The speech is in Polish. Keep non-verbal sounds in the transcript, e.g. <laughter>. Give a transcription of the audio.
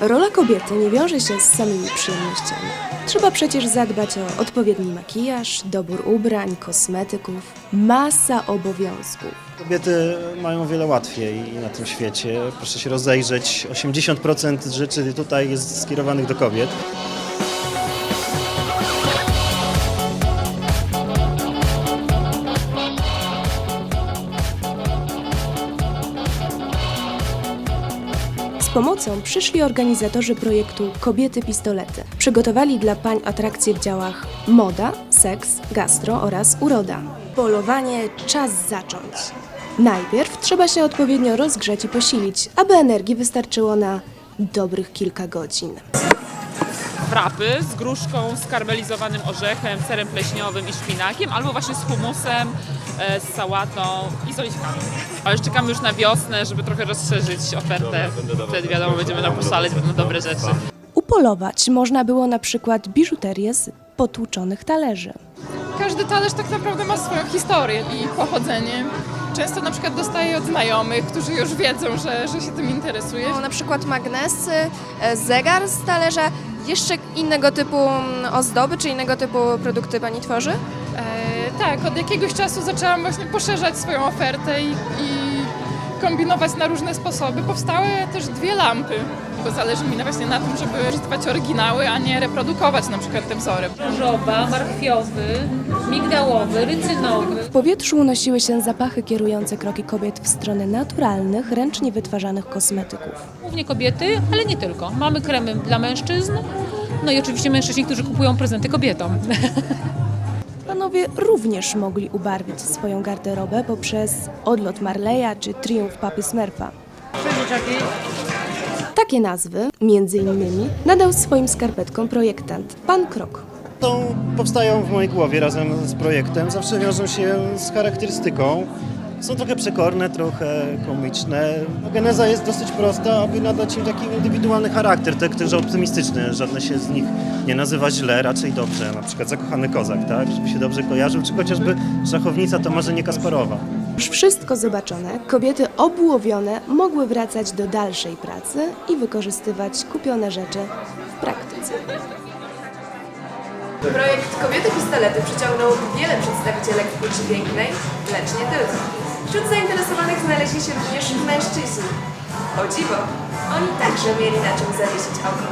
Rola kobiety nie wiąże się z samymi przyjemnościami. Trzeba przecież zadbać o odpowiedni makijaż, dobór ubrań, kosmetyków, masa obowiązków. Kobiety mają wiele łatwiej na tym świecie. Proszę się rozejrzeć. 80% rzeczy tutaj jest skierowanych do kobiet. Pomocą przyszli organizatorzy projektu Kobiety Pistolety. Przygotowali dla pań atrakcje w działach moda, seks, gastro oraz uroda. Polowanie czas zacząć. Najpierw trzeba się odpowiednio rozgrzać i posilić, aby energii wystarczyło na dobrych kilka godzin. Wrapy z gruszką, z karmelizowanym orzechem, serem pleśniowym i szpinakiem, albo właśnie z humusem, e, z sałatą i z oliwkami. Ale już czekamy już na wiosnę, żeby trochę rozszerzyć ofertę. Wtedy wiadomo, będziemy napuszaleć, będą dobre rzeczy. Upolować można było na przykład biżuterię z potłuczonych talerzy. Każdy talerz tak naprawdę ma swoją historię i pochodzenie. Często na przykład dostaję od znajomych, którzy już wiedzą, że, że się tym interesuję. No, na przykład magnesy, e, zegar z talerza, jeszcze innego typu mm, ozdoby czy innego typu produkty Pani tworzy? E, tak, od jakiegoś czasu zaczęłam właśnie poszerzać swoją ofertę i, i kombinować na różne sposoby. Powstały też dwie lampy, bo zależy mi na właśnie na tym, żeby używać oryginały, a nie reprodukować na przykład te wzory. żoba, marchwiowy, migdałowy, rycynowy. W powietrzu unosiły się zapachy kierujące kroki kobiet w stronę naturalnych, ręcznie wytwarzanych kosmetyków. Głównie kobiety, ale nie tylko. Mamy kremy dla mężczyzn, no i oczywiście mężczyźni, którzy kupują prezenty kobietom. <laughs> Panowie również mogli ubarwić swoją garderobę poprzez odlot Marleya czy triumf papy Smurfa. Takie nazwy, między innymi, nadał swoim skarpetkom projektant Pan Krok. To powstają w mojej głowie razem z projektem. Zawsze wiążą się z charakterystyką. Są trochę przekorne, trochę komiczne. No, Geneza jest dosyć prosta, aby nadać im taki indywidualny charakter, te, też optymistyczny. Żadne się z nich nie nazywa źle, raczej dobrze. Na przykład zakochany kozak, tak? Żeby się dobrze kojarzył, czy chociażby szachownica to marzenie Kasparowa. Już wszystko zobaczone, kobiety obłowione mogły wracać do dalszej pracy i wykorzystywać kupione rzeczy w praktyce. Projekt Kobiety Pistolety przyciągnął wiele przedstawicielek płci pięknej, lecz nie tylko. Wśród zainteresowanych znaleźli się również mężczyźni. O dziwo, oni także mieli na czym zawiesić oko.